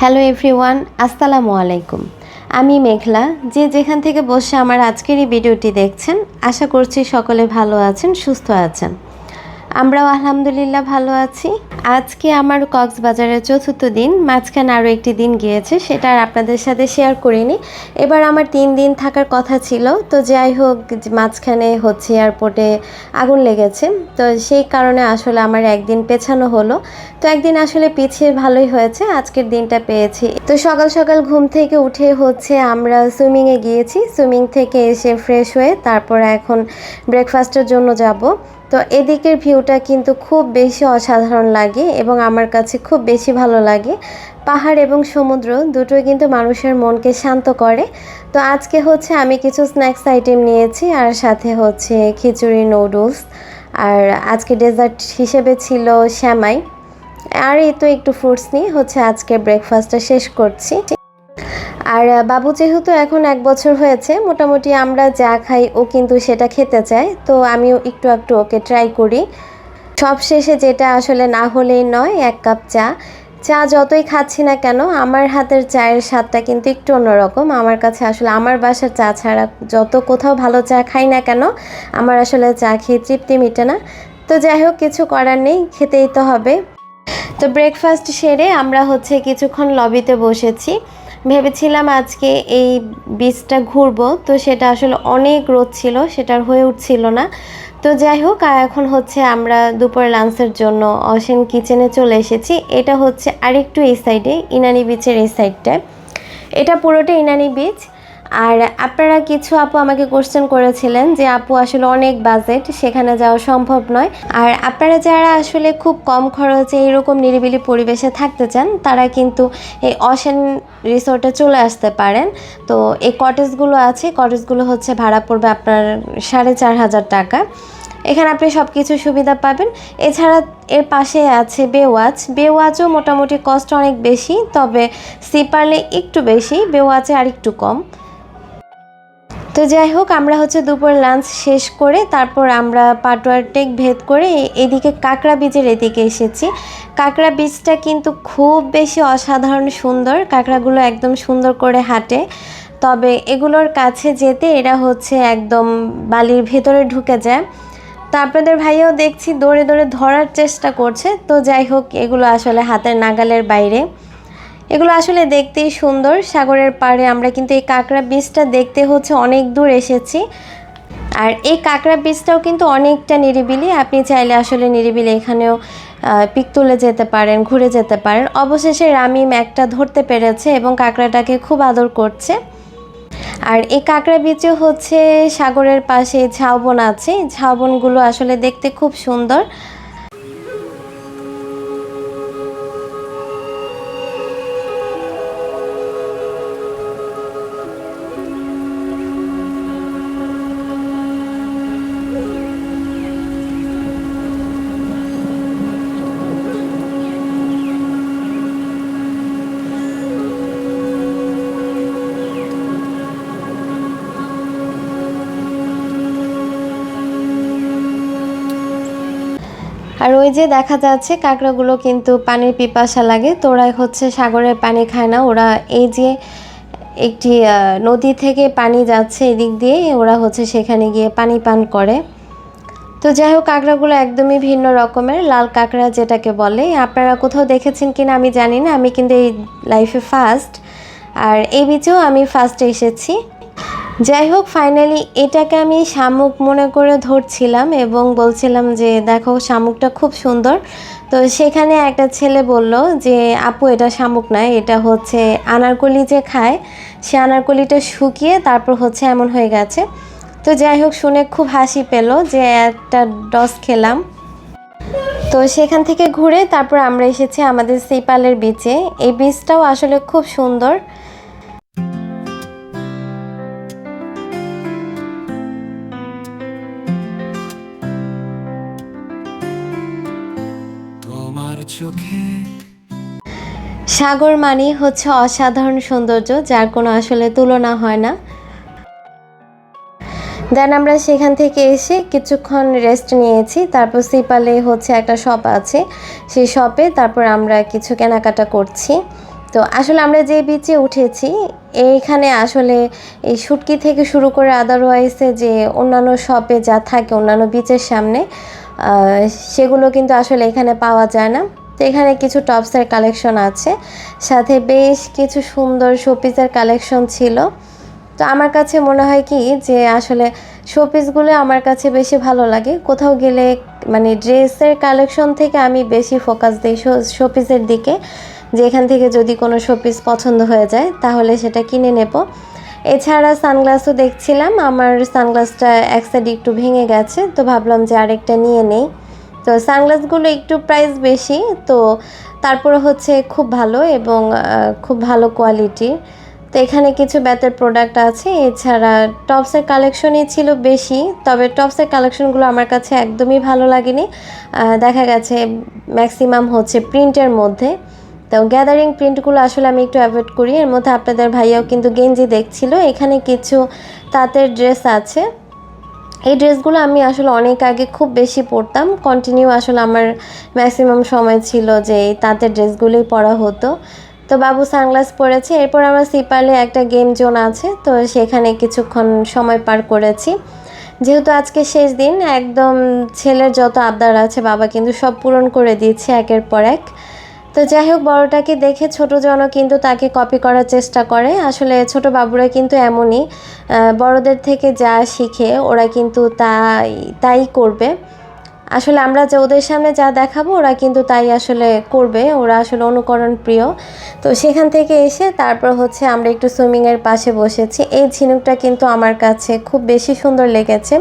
Hello everyone আসসালামু আলাইকুম। আমি মেঘলা, যে যেখান থেকে বসে আমার আজকের এই ভিডিওটি দেখছেন, আশা করছি সকলে ভালো আছেন, সুস্থ আছেন। আমরাও আলহামদুলিল্লাহ ভালো আছি। আজকে আমার কক্সবাজারের চতুর্থ দিন, মাঝখানে আরও একটি দিন গিয়েছে, সেটা আর আপনাদের সাথে শেয়ার করিনি। এবার আমার তিন দিন থাকার কথা ছিল, তো যাই হোক, মাঝখানে হচ্ছে এয়ারপোর্টে আগুন লেগেছে। তো সেই কারণে আসলে আমার একদিন পেছানো হলো। তো একদিন আসলে পিছিয়ে ভালোই হয়েছে, আজকের দিনটা পেয়েছি। তো সকাল সকাল ঘুম থেকে উঠে হচ্ছে আমরা সুইমিংয়ে গিয়েছি। সুইমিং থেকে এসে ফ্রেশ হয়ে তারপর এখন ব্রেকফাস্টের জন্য যাব। তো এদিকের ভিউটা কিন্তু খুব বেশি অসাধারণ লাগে এবং আমার কাছে খুব বেশি ভালো লাগে। পাহাড় এবং সমুদ্র দুটোই কিন্তু মানুষের মনকে শান্ত করে। তো আজকে হচ্ছে আমি কিছু স্ন্যাক্স আইটেম নিয়েছি আর সাথে হচ্ছে খিচুড়ি, নুডলস আর আজকে ডেজার্ট হিসেবে ছিল শ্যামাই আর এই তো একটু ফ্রুটস নিয়ে হচ্ছে আজকে ব্রেকফাস্টটা শেষ করছি। আর বাবু যেহেতু এখন এক বছর হয়েছে, মোটামুটি আমরা যা খাই ও কিন্তু সেটা খেতে চায়, তো আমিও একটু একটু ওকে ট্রাই করি। সব শেষে যেটা আসলে না হলেই নয়, এক কাপ চা। চা যতই খাচ্ছি না কেন, আমার হাতের চায়ের স্বাদটা কিন্তু একটু অন্যরকম। আমার কাছে আসলে আমার বাসার চা ছাড়া যত কোথাও ভালো চা খাই না কেন, আমার আসলে চা খেয়ে তৃপ্তি মিটে না। তো যাই হোক, কিছু করার নেই, খেতেই তো হবে। তো ব্রেকফাস্ট সেরে আমরা হচ্ছে কিছুক্ষণ লবিতে বসেছি। ভেবেছিলাম আজকে এই বীজটা ঘুরবো, তো সেটা আসলে অনেক রোদ ছিল, সেটার হয়ে উঠছিল না। তো যাই হোক আর এখন হচ্ছে আমরা দুপুরের লাঞ্চের জন্য অসেন কিচেনে চলে এসেছি। এটা হচ্ছে আরেকটু এই সাইডে ইনানি বিচের এই সাইডটায় এটা পুরোটা ইনানি বিচ। আর আপনারা কিছু আপু আমাকে কোশ্চেন করেছিলেন যে, আপু, আসলে অনেক বাজেট সেখানে যাওয়া সম্ভব নয়। আর আপনারা যারা আসলে খুব কম খরচে এরকম নিরিবিলি পরিবেশে থাকতে চান, তারা কিন্তু এই অশেন রিসোর্টে চলে আসতে পারেন। তো এই কটেজগুলো আছে কটেজগুলো হচ্ছে ভাড়া পড়বে আপনার সাড়ে চার হাজার টাকা। এখানে আপনি সব কিছু সুবিধা পাবেন। এছাড়া এর পাশে আছে বেওয়াচ বেওয়াচও মোটামুটি কস্ট অনেক বেশি, তবে সিপারলে একটু বেশি বেওয়াচে আর একটু কম। তো যাই হোক, আমরা হচ্ছে দুপুর লাঞ্চ শেষ করে তারপর আমরা পাটোয়ার টেক ভেদ করে এদিকে কাঁকড়া বীজের এদিকে এসেছি। কাঁকড়া বীজটা কিন্তু খুব বেশি অসাধারণ সুন্দর, কাঁকড়াগুলো একদম সুন্দর করে হাঁটে। তবে এগুলোর কাছে যেতে এরা হচ্ছে একদম বালির ভেতরে ঢুকে যায়। তো আপনাদের ভাইয়াও দেখছি দৌড়ে দৌড়ে ধরার চেষ্টা করছে। তো যাই হোক, এগুলো আসলে হাতের নাগালের বাইরে। এগুলো আসলে দেখতেই সুন্দর। সাগরের পাড়ে আমরা কিন্তু এই কাঁকড়া বীজটা দেখতে হচ্ছে অনেক দূর এসেছি। আর এই কাঁকড়া বীজটাও কিন্তু অনেকটা নিরিবিলি। আপনি চাইলে আসলে নিরিবিলি এখানেও পিক তুলে যেতে পারেন, ঘুরে যেতে পারেন। অবশেষে রামিম একটা ধরতে পেরেছে এবং কাঁকড়াটাকে খুব আদর করছে। আর এই কাঁকড়া বীজও হচ্ছে সাগরের পাশে ঝাউবন আছে। ঝাউবনগুলো আসলে দেখতে খুব সুন্দর। ওই যে দেখা যাচ্ছে কাঁকড়াগুলো কিন্তু পানির পিপাসা লাগে, তো ওরা হচ্ছে সাগরের পানি খায় না। ওরা এই যে একটি নদী থেকে পানি যাচ্ছে এদিক দিয়ে, ওরা হচ্ছে সেখানে গিয়ে পানি পান করে। তো যাই হোক, কাঁকড়াগুলো একদমই ভিন্ন রকমের, লাল কাঁকড়া যেটাকে বলে। আপনারা কোথাও দেখেছেন কিনা আমি জানি না, আমি কিন্তু এই লাইফে ফার্স্ট আর এই বিচেও আমি ফার্স্ট এসেছি। যাই হোক ফাইনালি এটাকে আমি শামুক মনে করে ধরছিলাম এবং বলছিলাম যে, দেখো, শামুকটা খুব সুন্দর। তো সেখানে একটা ছেলে বলল যে, আপু, এটা শামুক নয় এটা হচ্ছে আনারকলি যে খায়, সে আনারকলিটা শুকিয়ে তারপর হচ্ছে এমন হয়ে গেছে। তো যাই হোক, শুনে খুব হাসি পেল যে, একটা ডস খেলাম। তো সেখান থেকে ঘুরে তারপর আমরা এসেছি আমাদের সিপালের বিচে এই বীচটাও আসলে খুব সুন্দর। সাগর মানে হচ্ছে অসাধারণ সৌন্দর্য, যার কোনো আসলে তুলনা হয় না। দেন আমরা সেখান থেকে এসে কিছুক্ষণ রেস্ট নিয়েছি, তারপর সিপালে হচ্ছে একটা শপ আছে। সেই শপে তারপর আমরা কিছু কেনাকাটা করছি। তো আসলে আমরা যে বিচে উঠেছি, এইখানে আসলে এই শুটকি থেকে শুরু করে আদারওয়াইজে যে অন্যান্য শপে যা থাকে, অন্যান্য বিচের সামনে সেগুলো কিন্তু আসলে এখানে পাওয়া যায় না। তো এখানে কিছু টপসের কালেকশন আছে। সাথে বেশ কিছু সুন্দর শোপিসের কালেকশন ছিল। তো আমার কাছে মনে হয় কি যে আসলে শোপিসগুলো আমার কাছে বেশি ভালো লাগে। কোথাও গেলে মানে ড্রেসের কালেকশন থেকে আমি বেশি ফোকাস দিই শোপিসের দিকে। যে এখান থেকে যদি কোনো শোপিস পছন্দ হয়ে যায়, তাহলে সেটা কিনে নেব। এছাড়া সানগ্লাসও দেখছিলাম। আমার সানগ্লাসটা এক সাইড একটু ভেঙে গেছে, তো ভাবলাম যে আরেকটা নিয়ে নেই। তো সানগ্লাসগুলো একটু প্রাইস বেশি, তো তারপরে হচ্ছে খুব ভালো এবং খুব ভালো কোয়ালিটির তো এখানে কিছু ব্যাতের প্রোডাক্ট আছে, এছাড়া টপসের কালেকশনই ছিল বেশি, তবে টপসের কালেকশনগুলো আমার কাছে একদমই ভালো লাগেনি। দেখা গেছে ম্যাক্সিমাম হচ্ছে প্রিন্টের মধ্যে। তো গ্যাদারিং প্রিন্টগুলো আসলে আমি একটু অ্যাভয়েড করি। এর মধ্যে আপনাদের ভাইয়াও কিন্তু গেঞ্জি দেখছিল। এখানে কিছু তাঁতের ড্রেস আছে। এই ড্রেসগুলো আমি আসলে অনেক আগে খুব বেশি পরতাম। কন্টিনিউ আসলে আমার ম্যাক্সিমাম সময় ছিল যে এই তাঁতের ড্রেসগুলোই পরা হতো। তো বাবু সানগ্লাস পরেছে, এরপর আমরা সিপালে একটা গেম জোন আছে, তো সেখানে কিছুক্ষণ সময় পার করেছি। যেহেতু আজকে শেষ দিন, একদম ছেলের যত আবদার আছে বাবা কিন্তু সব পূরণ করে দিয়েছে একের পর এক। তো যাই হোক, বড়টাকে দেখে ছোট জন কিন্তু তাকে কপি করার চেষ্টা করে। আসলে ছোট বাবুরা কিন্তু এমনই বড়দের থেকে যা শিখে ওরা কিন্তু তাই তাই করবে। আসলে আমরা যে ওদের সামনে যা দেখাবো, ওরা কিন্তু তাই আসলে করবে। ওরা আসলে অনুকরণ প্রিয়। তো সেখান থেকে এসে তারপর হচ্ছে আমরা একটু সুইমিংয়ের পাশে বসেছি। এই ঝিনুকটা কিন্তু আমার কাছে খুব বেশি সুন্দর লেগেছে।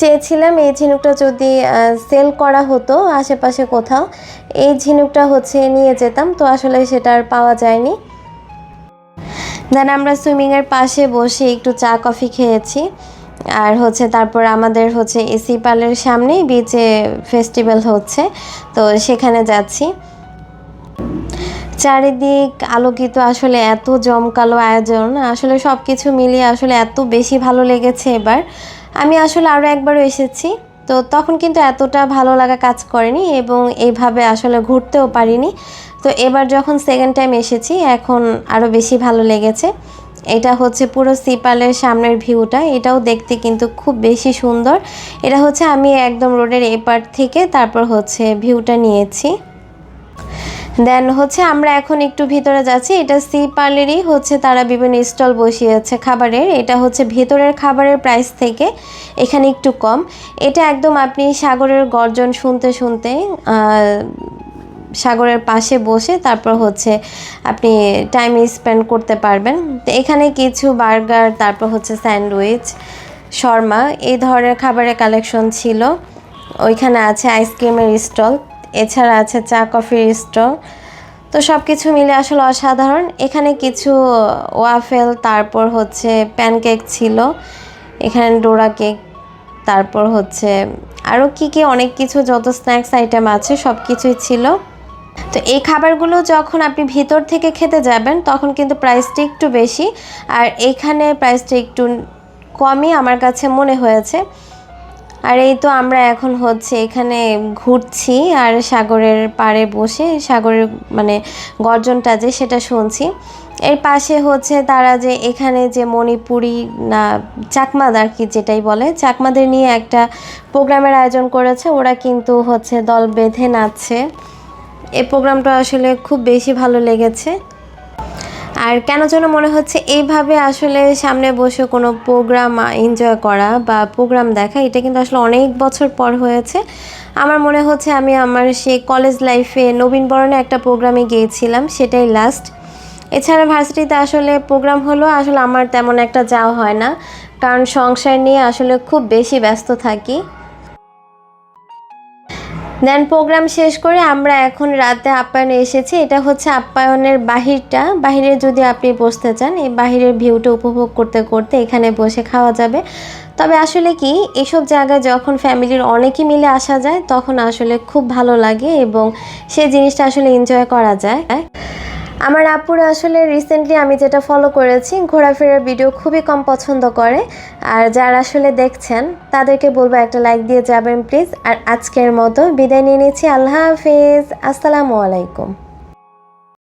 চেয়েছিলাম এই ঝিনুকটা যদি সেল করা হতো আশেপাশে কোথাও, এই ঝিনুকটা হচ্ছে নিয়ে যেতাম। তো আসলে সেটা আর পাওয়া যায়নি। দেন আমরা সুইমিংয়ের পাশে বসে একটু চা কফি খেয়েছি। আর হচ্ছে তারপর আমাদের হচ্ছে এসি পালের সামনেই বিচে ফেস্টিভ্যাল হচ্ছে। তো সেখানে যাচ্ছি। চারিদিক আলোকিত, আসলে এত জমকালো আয়োজন। আসলে সব কিছু মিলিয়ে আসলে এত বেশি ভালো লেগেছে এবার। আমি আসলে আরও একবারও এসেছি, তো তখন কিন্তু এতটা ভালো লাগা কাজ করেনি এবং এইভাবে আসলে ঘুরতেও পারিনি। তো এবার যখন সেকেন্ড টাইম এসেছি, এখন আরও বেশি ভালো লেগেছে। এটা হচ্ছে পুরো সিপালের সামনের ভিউটা, এটাও দেখতে কিন্তু খুব বেশি সুন্দর। এটা হচ্ছে আমি একদম রোডের এপার থেকে তারপর হচ্ছে ভিউটা নিয়েছি। দেন হচ্ছে আমরা এখন একটু ভিতরে যাচ্ছি। এটা সি পার্লেরই হচ্ছে তারা বিভিন্ন স্টল বসিয়েছে খাবারের। এটা হচ্ছে ভেতরের খাবারের প্রাইস থেকে এখানে একটু কম। এটা একদম আপনি সাগরের গর্জন শুনতে শুনতে সাগরের পাশে বসে তারপর হচ্ছে আপনি টাইম স্পেন্ড করতে পারবেন। তো এখানে কিছু বার্গার তারপর হচ্ছে স্যান্ডউইচ শর্মা, এই ধরনের খাবারের কালেকশন ছিল। ওইখানে আছে আইসক্রিমের স্টল এছাড়া আছে চা কফির স্টল তো সব কিছু মিলে আসলে অসাধারণ। এখানে কিছু ওয়াফেল, তারপর হচ্ছে প্যানকেক ছিল, এখানে ডোরা কেক, তারপর হচ্ছে আরও কি কি, অনেক কিছু, যত স্ন্যাক্স আইটেম আছে সব কিছুই ছিল। তো এই খাবারগুলো যখন আপনি ভিতর থেকে খেতে যাবেন, তখন কিন্তু প্রাইসটা একটু বেশি। আর এইখানে প্রাইসটা একটু কমই আমার কাছে মনে হয়েছে। আর এই তো আমরা এখন হচ্ছে এখানে ঘুরছি আর সাগরের পাড়ে বসে, সাগরের মানে গর্জনটা যে সেটা শুনছি। এর পাশে হচ্ছে তারা যে এখানে যে মণিপুরি, না চাকমাদ আর কি যেটাই বলে, চাকমাদের নিয়ে একটা প্রোগ্রামের আয়োজন করেছে। ওরা কিন্তু হচ্ছে দল বেঁধে নাচছে। এই প্রোগ্রামটা আসলে খুব বেশি ভালো লেগেছে। আর কেন যেন মনে হচ্ছে এইভাবে আসলে সামনে বসে কোনো প্রোগ্রাম এনজয় করা বা প্রোগ্রাম দেখা, এটা কিন্তু আসলে অনেক বছর পর হয়েছে। আমার মনে হচ্ছে আমি আমার সেই কলেজ লাইফে নবীনবরণে একটা প্রোগ্রামে গিয়েছিলাম, সেটাই লাস্ট এছাড়া ভার্সিটিতে আসলে প্রোগ্রাম হলো, আসলে আমার তেমন একটা যাওয়া হয় না। কারণ সংসার নিয়ে আসলে খুব বেশি ব্যস্ত থাকি। দেন প্রোগ্রাম শেষ করে আমরা এখন রাতে আপ্যায়নে এসেছি। এটা হচ্ছে আপ্যায়নের বাহিরটা। বাহিরে যদি আপনি বসতে চান, এই বাহিরের ভিউটা উপভোগ করতে করতে এখানে বসে খাওয়া যাবে। তবে আসলে কি, এসব জায়গায় যখন ফ্যামিলির অনেকেই মিলে আসা যায়, তখন আসলে খুব ভালো লাগে এবং সেই জিনিসটা আসলে এনজয় করা যায়। আমার আপুরা আসলে রিসেন্টলি আমি যেটা ফলো করেছি, ঘোরাফেরার ভিডিও খুবই কম পছন্দ করে। আর যারা আসলে দেখছেন, তাদেরকে বলব একটা লাইক দিয়ে যাবেন প্লিজ আর আজকের মতো বিদায় নিয়ে নিচ্ছি। আল্লাহ হাফিজ। আসসালামু আলাইকুম।